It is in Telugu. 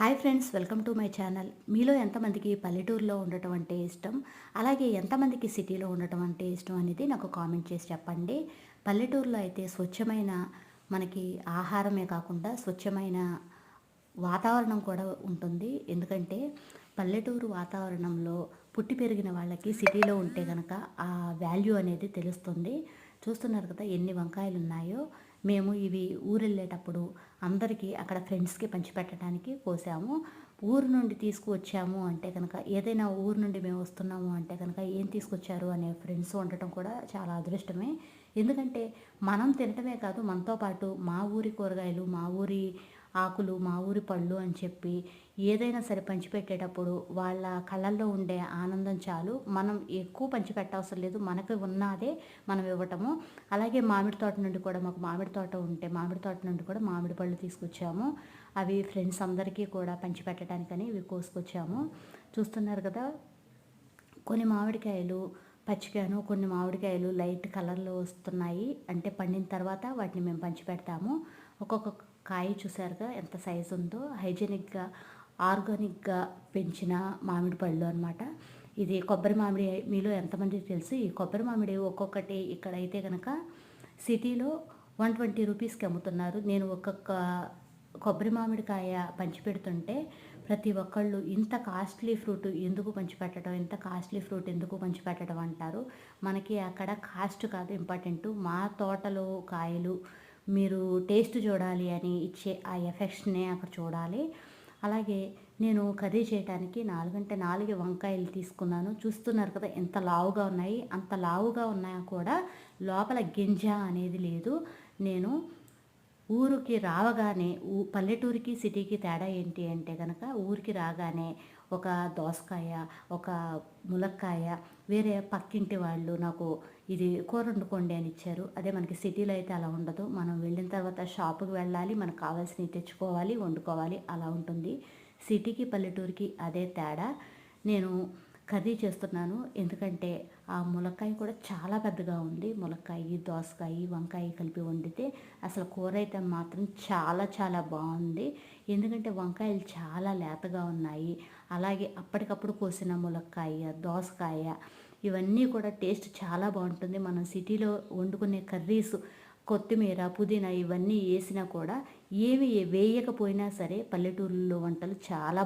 Hi friends welcome to my channel. మీలో ఎంతమందికి పల్లెటూరులో ఉండటం అంటే ఇష్టం? అలాగే ఎంతమందికి సిటీలో ఉండటం అంటే ఇష్టం అనేది నాకు కామెంట్ చేసి చెప్పండి. పల్లెటూరులో అయితే స్వచ్ఛమైన మనకి ఆహారమే కాకుండా స్వచ్ఛమైన వాతావరణం కూడా ఉంటుంది. ఎందుకంటే పల్లెటూరు వాతావరణంలో పుట్టి పెరిగిన వాళ్ళకి సిటీలో ఉంటే కనుక ఆ వాల్యూ అనేది తెలుస్తుంది. చూస్తున్నారు కదా ఎన్ని వంకాయలు ఉన్నాయో మేము ఇవి ఊరు వెళ్ళేటప్పుడు అందరికీ అక్కడ ఫ్రెండ్స్కి పంచిపెట్టడానికి కోసాము. ఊరు నుండి తీసుకువచ్చాము అంటే కనుక ఏదైనా ఊరు నుండి మేము వస్తున్నాము అంటే కనుక ఏం తీసుకొచ్చారు అనే ఫ్రెండ్స్ ఉండటం కూడా చాలా అదృష్టమే. ఎందుకంటే మనం తినటమే కాదు మనతో పాటు మా ఊరి కూరగాయలు మా ఊరి ఆకులు మా ఊరి పళ్ళు అని చెప్పి ఏదైనా సరే పంచిపెట్టేటప్పుడు వాళ్ళ కళ్ళల్లో ఉండే ఆనందం చాలు. మనం ఎక్కువ పంచిపెట్టవసరం లేదు. మనకు ఉన్నదే మనం ఇవ్వటము. అలాగే మామిడి తోట నుండి కూడా మాకు మామిడి తోట ఉంటే మామిడి తోట నుండి కూడా మామిడి పళ్ళు తీసుకొచ్చాము. అవి ఫ్రెండ్స్ అందరికీ కూడా పంచిపెట్టడానికని ఇవి కోసుకొచ్చాము. చూస్తున్నారు కదా కొన్ని మామిడికాయలు పచ్చికాయను కొన్ని మామిడికాయలు లైట్ కలర్లో వస్తున్నాయి. అంటే పండిన తర్వాత వాటిని మేము పంచిపెడతాము. ఒక్కొక్క కాయ చూసారుగా ఎంత సైజు ఉందో. హైజీనిక్గా ఆర్గానిక్గా పెంచిన మామిడి పళ్ళు అనమాట ఇది కొబ్బరి మామిడి మీలో ఎంతమందికి తెలుసు? ఈ కొబ్బరి మామిడి ఒక్కొక్కటి ఇక్కడైతే కనుక సిటీలో వన్ ట్వంటీ రూపీస్కి అమ్ముతున్నారు. నేను ఒక్కొక్క కొబ్బరి మామిడికాయ పంచిపెడుతుంటే ప్రతి ఒక్కళ్ళు ఇంత కాస్ట్లీ ఫ్రూట్ ఎందుకు పంచిపెట్టడం ఇంత కాస్ట్లీ ఫ్రూట్ ఎందుకు పంచిపెట్టడం అంటారు. మనకి అక్కడ కాస్ట్ కాదు ఇంపార్టెంట్ మా తోటలో కాయలు మీరు టేస్ట్ చూడాలి అని ఇచ్చే ఆ ఎఫెక్ట్స్నే అక్కడ చూడాలి. అలాగే నేను కర్రీ చేయడానికి నాలుగంటే నాలుగు వంకాయలు తీసుకున్నాను. చూస్తున్నారు కదా ఎంత లావుగా ఉన్నాయి. అంత లావుగా ఉన్నాయా కూడా లోపల గింజ అనేది లేదు. నేను ఊరికి రావగానే ఊ పల్లెటూరికి సిటీకి తేడా ఏంటి అంటే కనుక ఊరికి రాగానే ఒక దోసకాయ ఒక ములక్కాయ వేరే పక్కింటి వాళ్ళు నాకు ఇది కూర వండుకోండి అని ఇచ్చారు. అదే మనకి సిటీలో అయితే అలా ఉండదు. మనం వెళ్ళిన తర్వాత షాపుకి వెళ్ళాలి మనకు కావాల్సినవి తెచ్చుకోవాలి వండుకోవాలి అలా ఉంటుంది. సిటీకి పల్లెటూరికి అదే తేడా. నేను కర్రీ చేస్తున్నాను. ఎందుకంటే ఆ ములక్కాయ కూడా చాలా పెద్దగా ఉంది. ములక్కాయ దోసకాయ వంకాయ కలిపి వండితే అసలు కూర అయితే మాత్రం చాలా చాలా బాగుంది. ఎందుకంటే వంకాయలు చాలా లేతగా ఉన్నాయి. అలాగే అప్పటికప్పుడు కోసిన ములక్కాయ దోసకాయ ఇవన్నీ కూడా టేస్ట్ చాలా బాగుంటుంది. మనం సిటీలో వండుకునే కర్రీస్ కొత్తిమీర పుదీనా ఇవన్నీ వేసినా కూడా ఏమి వేయకపోయినా సరే పల్లెటూరులో వంటలు చాలా